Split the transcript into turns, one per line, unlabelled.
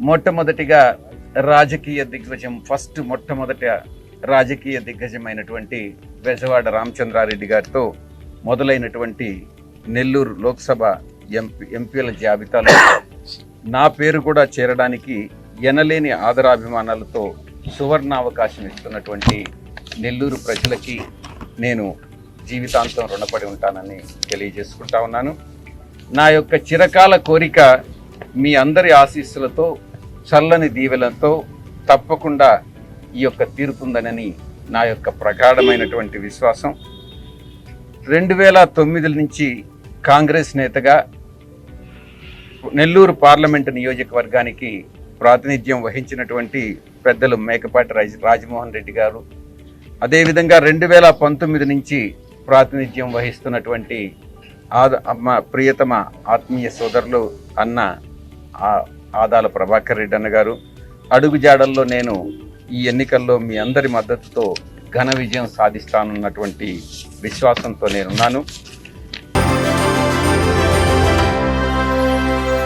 మొట్టమొదటిగా రాజకీయ దిగ్గజం ఫస్ట్ మొట్టమొదట రాజకీయ దిగ్గజమైనటువంటి బెజవాడ రామచంద్రారెడ్డి గారితో మొదలైనటువంటి నెల్లూరు లోక్సభ ఎంపీ ఎంపీల జాబితాలో నా పేరు కూడా చేరడానికి ఎనలేని ఆదరాభిమానాలతో సువర్ణ అవకాశం ఇస్తున్నటువంటి నెల్లూరు ప్రజలకి నేను జీవితాంతం రుణపడి ఉంటానని తెలియజేసుకుంటా ఉన్నాను. నా యొక్క చిరకాల కోరిక మీ అందరి ఆశీస్సులతో చల్లని దీవెలతో తప్పకుండా ఈ యొక్క తీరుతుందనని నా యొక్క ప్రగాఢమైనటువంటి విశ్వాసం. రెండు వేల తొమ్మిది నుంచి కాంగ్రెస్ నేతగా నెల్లూరు పార్లమెంటు నియోజకవర్గానికి ప్రాతినిధ్యం వహించినటువంటి పెద్దలు మేకపాటి రాజ రాజమోహన్ రెడ్డి గారు. అదేవిధంగా రెండు వేల పంతొమ్మిది నుంచి ప్రాతినిధ్యం వహిస్తున్నటువంటి ఆద అమ్మ ప్రియతమ ఆత్మీయ సోదరులు అన్న ఆదాల ప్రభాకర్ రెడ్డి అన్న గారు అడుగుజాడల్లో నేను ఈ ఎన్నికల్లో మీ అందరి మద్దతుతో ఘన విజయం సాధిస్తానన్నటువంటి విశ్వాసంతో నేనున్నాను.